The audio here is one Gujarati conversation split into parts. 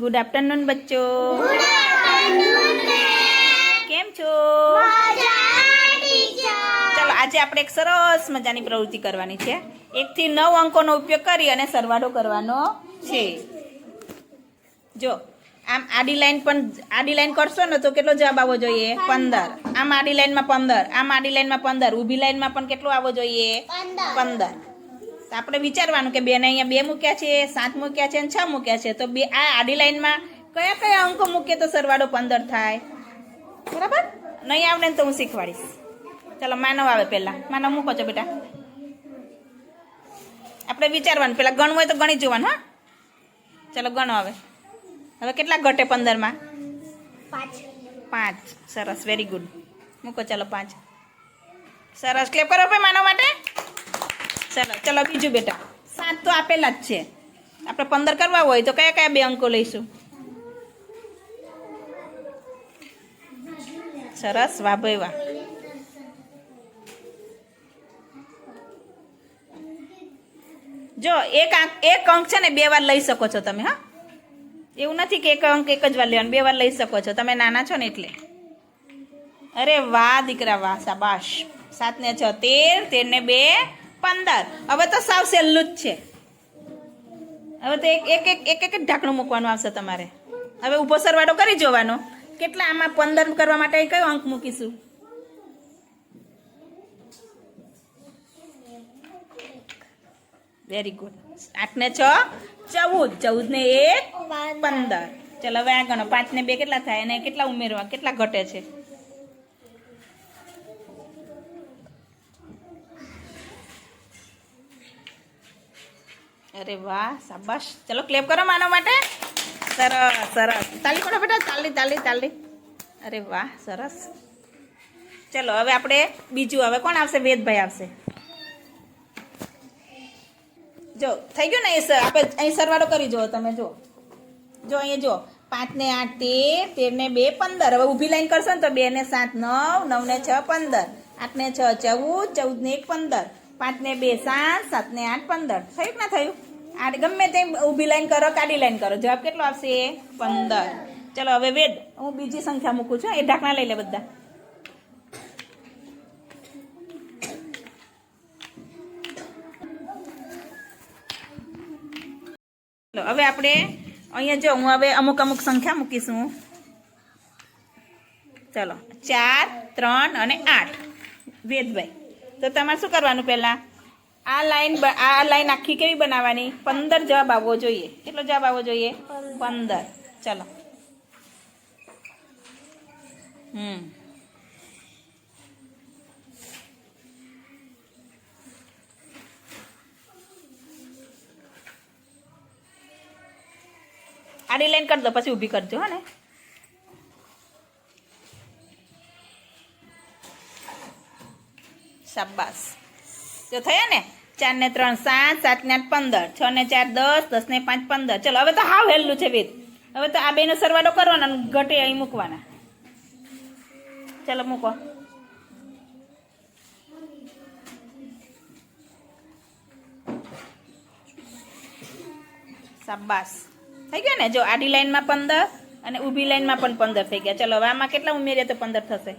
Good afternoon બચ્ચો. કેમ છો? ચાલો આજે આપણે એક સરસ મજાની પ્રવૃત્તિ કરવાની છે. એકથી નવ અંકોનો ઉપયોગ કરી અને સરવાળો કરવાનો છે. જો આમ આડી લાઈન પણ આડી લાઈન કરશો ને તો કેટલો જવાબ આવવો જોઈએ? પંદર. આમ આડી લાઈનમાં પંદર. આમ આડી લાઈનમાં પંદર. ઊભી લાઈનમાં પણ કેટલો આવવો જોઈએ? પંદર. તો આપણે વિચારવાનું કે બેને અહીંયા બે મૂક્યા છે સાત મૂક્યા છે અને છ મૂક્યા છે. તો બે આ આડી લાઈનમાં કયા કયા અંકો મૂકીએ તો સરવાળો પંદર થાય? બરાબર? નહીં આવડે ને તો હું શીખવાડીશ. ચાલો માનવ આવે પહેલાં. માનવ મૂકો છો બેટા. આપણે વિચારવાનું. પહેલાં ગણવું હોય તો ગણી જોવાનું હા? ચાલો ગણો હવે. હવે કેટલા ઘટે પંદરમાં? પાંચ. સરસ વેરી ગુડ મૂકો ચાલો પાંચ. સરસ. ક્લેપ કરો ભાઈ માનવ માટે. ચાલો ચાલો બીજું બેટા. સાત તો આપેલા જ છે. આપણે પંદર કરવા હોય તો કયા કયા બે અંકો લઈશું? સરસ, વાહ ભાઈ જો, એક એક અંક છે ને બે વાર લઈ શકો છો તમે, હા? એવું નથી કે એક અંક એક જ વાર લેવાનું, બે વાર લઈ શકો છો. તમે નાના છો ને એટલે. અરે વાહ, દીકરા વાહ સાબાશ સાત ને છ, તેર તેર ને બે પંદર. હવે તો સાવ સહેલું જ છે. હવે તો એક એક એક એક એક જ ઢાંકણું મૂકવાનું આવશે તમારે. હવે ઊભો સરવાળો કરી જોવાનો. કેટલા આમાં પંદર કરવા માટે કયો અંક મૂકીશું? વેરી ગુડ આઠ ને છ, ચૌદ. ચૌદ ને એક, પંદર. ચલો, હવે આ ગણો. પાંચ ને બે કેટલા થાય? અને કેટલા ઉમેરવા? કેટલા ઘટે છે? અરે વાહ, શાબાશ. ચલો ક્લેપ કરો માનવ માટે. સરસ સરસ. તાલી પડો બેટા તાલી તાલી તાલી. અરે વાહ, સરસ. ચલો, હવે આપણે બીજું, હવે કોણ આવશે? વેદભાઈ આવશે. જો, થઈ ગયું ને એ સર? આપણે અહીં સરવાળો કરી જુઓ, તમે જો જો, અહીંયા જો પાંચ ને આઠ, તેર તેર ને બે, પંદર. હવે ઊભી લાઈન કરશો ને તો બે ને સાત, નવ નવ ને છ, પંદર. આઠ ને છ, ચૌદ ચૌદ ને એક, પંદર. પાંચ ને બે, સાત સાત ને આઠ, પંદર. થયું કે ના થયું? આ ગમે તે ઊભી લાઈન કરો કાઢી લાઈન કરો. જવાબ કેટલો આવશે? પંદર. ચલો, હવે વેદ. હું બીજી સંખ્યા મૂકું છું. એ ઢાંકણા લઈ લે બધા. હવે આપણે અહીંયા જો, હું હવે અમુક અમુક સંખ્યા મૂકીશું. ચલો, ચાર, ત્રણ અને આઠ. વેદભાઈ, તો તમારે શું કરવાનું પહેલાં? આ લાઈન આ લાઈન આખી કેવી બનાવવાની? પંદર જવાબ આવવો જોઈએ. કેટલો જવાબ આવવો જોઈએ? પંદર. ચલો. હમ. આડી લાઈન કરી દો, પછી ઊભી કરજો, હા ને. શાબાસ જો થયા ને? ચાર ને ત્રણ સાત સાત ને આઠ પંદર છ ને ચાર દસ દસ ને પાંચ પંદર. ચલો, હવે તો હાવ હેલું છે વેદ. હવે તો આ બેનો સરવાળો કરવાનો અને ઘટે અહીં મૂકવાના. ચલો, મૂકો. શાબાશ. થઈ ગયો ને? જો આડી લાઈનમાં પંદર અને ઊભી લાઈનમાં પણ પંદર થઈ ગયા. ચલો, હવે આમાં કેટલા ઉમેરીએ તો પંદર થશે?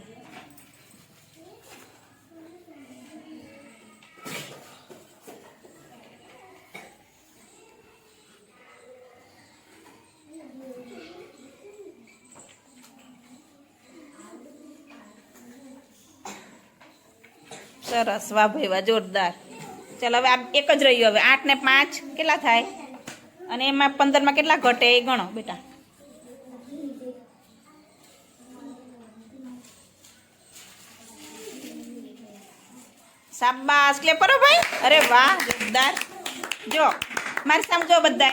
સરસ. વાહ ભાઈ, વાહ, જોરદાર. ચાલો, હવે આ એક જ રહ્યું હવે. આઠ ને પાંચ કેટલા થાય? અને એમાં પંદરમાં કેટલા ઘટે એ ગણો, બેટા. સાબાસ ક્લેપ કરો ભાઈ. અરે વાહ, જોરદાર. જો, મારી સમજો બધા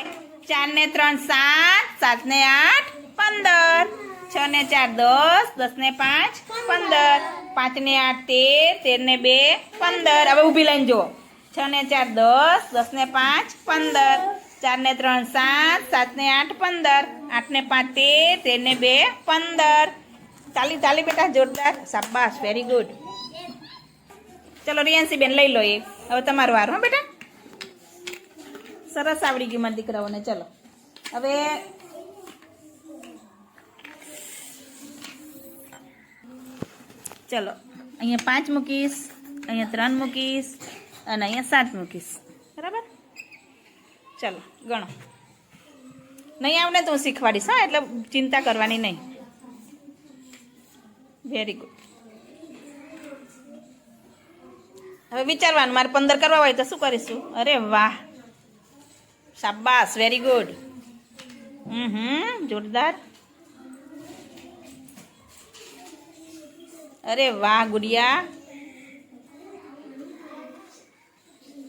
ચાર ને ત્રણ, સાત. સાત ને આઠ, પંદર. છ ને ચાર, દસ. દસ ને પાંચ, પંદર. પાંચ ને આઠ તેર તેર ને બે, પંદર. હવે ઊભી લઈને જુઓ. છ ને ચાર દસ દસ ને પાંચ, પંદર. ચાર ને ત્રણ સાત સાત ને આઠ, પંદર. આઠ ને પાંચ તેર તેર ને બે, પંદર. ચાલી ચાલી બેટા, જોરદાર. શાબાશ વેરી ગુડ ચલો રિયાન્સી બેન લઈ લો એ હવે તમારો વાર, હો બેટા. સરસ આવડી ગયું મારા દીકરાઓને. ચલો. હવે ચલો, અહીંયા પાંચ મૂકીશ, અહીંયા ત્રણ મૂકીશ અને અહીંયા સાત મૂકીશ. બરાબર? ચલો, ગણો. નહીં આવને તો હું શીખવાડીશ, હા, એટલે ચિંતા કરવાની નહીં. વેરી ગુડ હવે વિચારવાનું, મારે પંદર કરવા હોય તો શું કરીશું? અરે વાહ. શાબાશ વેરી ગુડ હમ હમ, જોરદાર. અરે વાહ, ગુડિયા.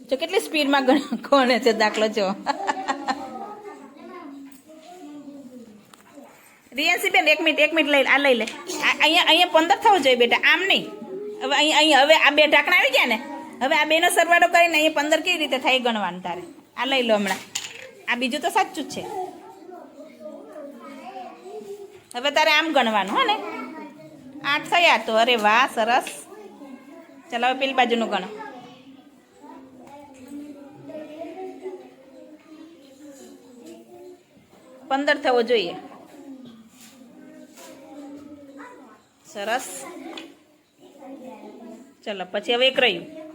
જો કેટલી સ્પીડમાં ગણ- ગણે છે દાખલો જો? રિયાસી બેન એક મિનિટ એક મિનિટ લઈ આ લઈ લે. અહીંયા અહીંયા પંદર થવું જોઈએ બેટા, આમ નહીં. હવે અહીંયા અહીંયા હવે આ બે ઢાંકણા આવી ગયા ને? હવે આ બેનો સરવાળો કરીને અહીંયા પંદર કેવી રીતે થાય ગણવાનું તારે? આ લઈ લો હમણાં. આ બીજું તો સાચું જ છે. હવે તારે આમ ગણવાનું, હો ને? આઠ થયા તો, અરે વાહ, સરસ. ચાલો, હવે પેલી બાજુનું ગણો. પંદર થવો જોઈએ. સરસ. ચલો, પછી હવે એક રહ્યું.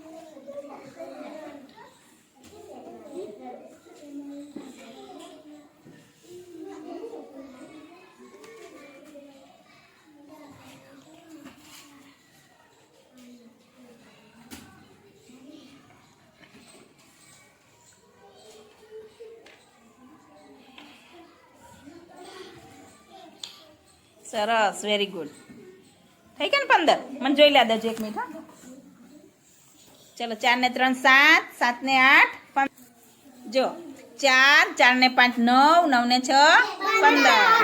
સરસ વેરી ગુડ થઈ ગયા ને પંદર? મને જોઈ લે દેજો એક મિનિટ, હા. ચલો, ચાર ને ત્રણ, સાત. સાત ને આઠ જો, ચાર ચાર ને પાંચ, નવ નવ ને છ, પંદર.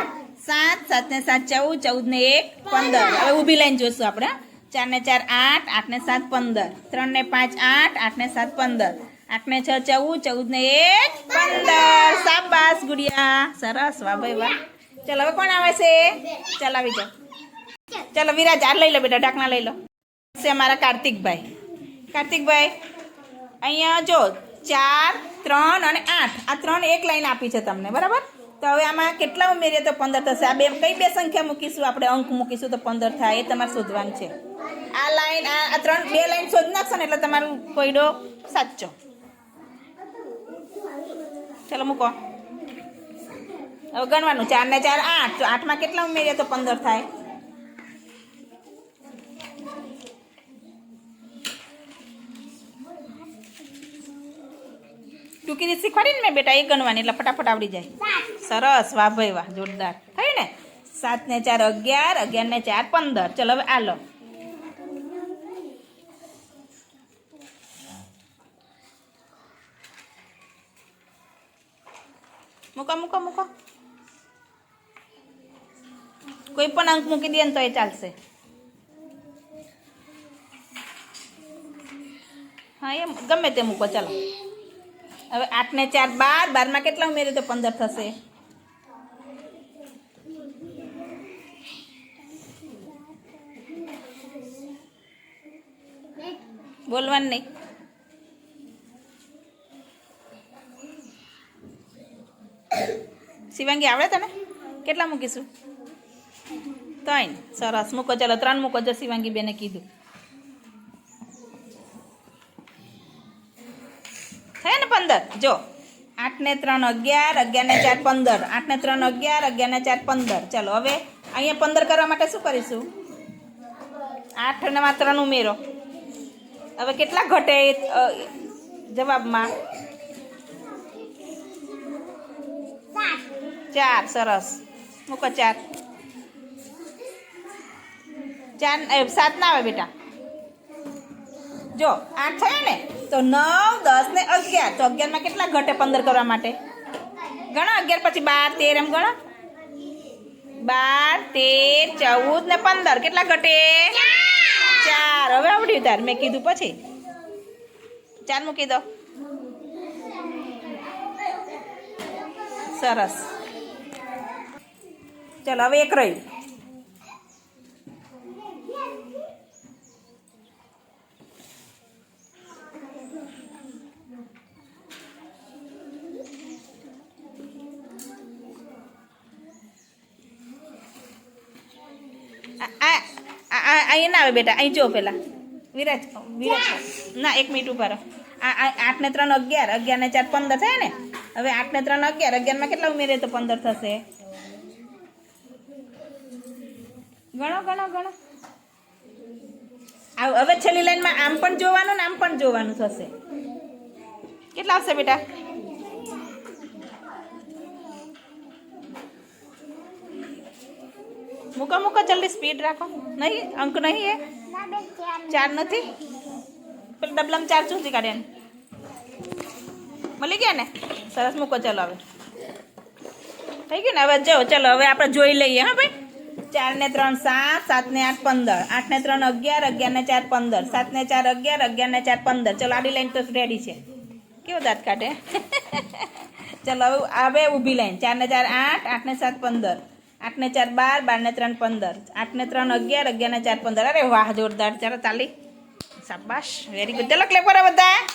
સાત સાત ને સાત, ચૌદ ચૌદ ને એક, પંદર. હવે ઊભી લાઈન જોઈશું આપણે ચાર ને ચાર, આઠ આઠ ને સાત, પંદર. ત્રણ ને પાંચ, આઠ આઠ ને સાત, પંદર. આઠ ને છ, ચૌદ ચૌદ ને એક, પંદર. સાબાસ ગુડિયા. સરસ, વાહ ભાઈ, વાહ. ચાલો, હવે કોણ આવે છે? ચાલ, આવી જાઓ. ચાલો, વિરાજ, આ લઈ લો બેટા, ઢાંકણા લઈ લો. છે અમારા કાર્તિકભાઈ. કાર્તિકભાઈ, અહીંયા જો, ચાર, ત્રણ અને આઠ. આ ત્રણ એક લાઈન આપી છે તમને, બરાબર? તો હવે આમાં કેટલા ઉમેરીએ તો પંદર થશે. આ બે, કઈ બે સંખ્યા મૂકીશું? આપણે અંક મૂકીશું તો પંદર થાય, એ તમારે શોધવાનું છે. આ લાઈન, આ ત્રણ, બે લાઈન શોધી નાખશો ને એટલે તમારું કોયડો સાચો. ચાલો, મૂકો. ગણવાનું ચાર ને ચાર, આઠ. આઠમાં કેટલા ઉમેરીએ તો પંદર થાય? ટૂંકી રીત શીખવાડી ને મેં બેટા, એ ગણવાની, એટલે ફટાફટ આવડી જાય. સરસ, વાહ, ભાઈ, વાહ, જોરદાર. થયું ને? સાત ને ચાર, અગિયાર અગિયાર ને ચાર, પંદર. ચલો, હવે આ મૂકો મૂકો મૂકો. કોઈ પણ અંક મૂકી દે ને તો એ ચાલશે. હા, એમ, ગમે તે મૂકો, ચાલો. હવે આઠ ને ચાર, બાર, બારમાં કેટલા ઉમેરી તો પંદર થશે. બોલવાનું નહીં. શિવાંગી, આવડે તને? કેટલા મૂકીશું? ત્રણ. સરસ. મૂકો, ચાલો, ત્રણ મૂકો જો શિવાંગી બેને કીધું. થયા ને પંદર? જો. આઠ ને ત્રણ અગિયાર અગિયાર ને ચાર પંદર. આઠ ને ત્રણ અગિયાર અગિયાર ને ચાર પંદર. ચાલો, હવે અહીંયા પંદર કરવા માટે શું કરીશું? આઠ ને માત્ર ઉમેરો. હવે કેટલા ઘટે જવાબમાં? ચાર. સરસ. મૂકો, ચાર. ચાર સાત ના આવે બેટા. જો, આઠ થયા ને, તો નવ, દસ ને અગિયાર. તો અગિયારમાં કેટલા ઘટે પંદર કરવા માટે? ગણો, અગિયાર પછી બાર, તેર એમ ગણો? બાર, તેર, ચૌદ ને પંદર. કેટલા ઘટે? ચાર. હવે આવડ્યું તાર. મેં કીધું પછી. ચાર મૂકી દો. સરસ. ચાલો, હવે એક રહ્યું આ- અહીંયા ના આવે બેટા, અહીં જો પેલા. વિરાજ વિરાજ. ના, એક મિનિટ ઊભા રહો. આ આઠ ને ત્રણ અગિયાર અગિયાર ને ચાર પંદર થાય ને? હવે આઠ ને ત્રણ અગિયાર અગિયારમાં કેટલા ઉમેરે તો પંદર થશે? ગણો ગણો ગણો. હવે છેલ્લી લાઈનમાં આમ પણ જોવાનું ને આમ પણ જોવાનું થશે. કેટલા આવશે બેટા? મૂકો મૂકો, જલ્દી સ્પીડ રાખો. નહીં, અંક નહીં એ. ચાર નથી? પેલા ડબલામાં ચાર ચૂંટી કાઢે એને. મળી ગયા ને? સરસ, મૂકો, ચાલો હવે. થઈ ગયું ને? હવે જો, ચાલો, હવે આપણે જોઈ લઈએ, હા ભાઈ? ચાર ને ત્રણ, સાત સાત ને આઠ, પંદર. આઠ ને ત્રણ, અગિયાર અગિયાર ને ચાર, પંદર. સાત ને ચાર, અગિયાર અગિયાર ને ચાર, પંદર. ચલો, આડી લાઈન તો રેડી છે. કેવો દાંત કાઢે? ચાલો, હવે આવે ઊભી લાઈન. ચાર ને ચાર, આઠ આઠ ને સાત, પંદર. આઠ ને ચાર બાર, બારને ત્રણ પંદર. આઠને ત્રણ અગિયાર, અગિયારને ચાર પંદર. અરે વાહ, જોરદાર. ચાલો તાલી શાબાશ. વેરી ગુડ ચલો ક્લેપર બધા.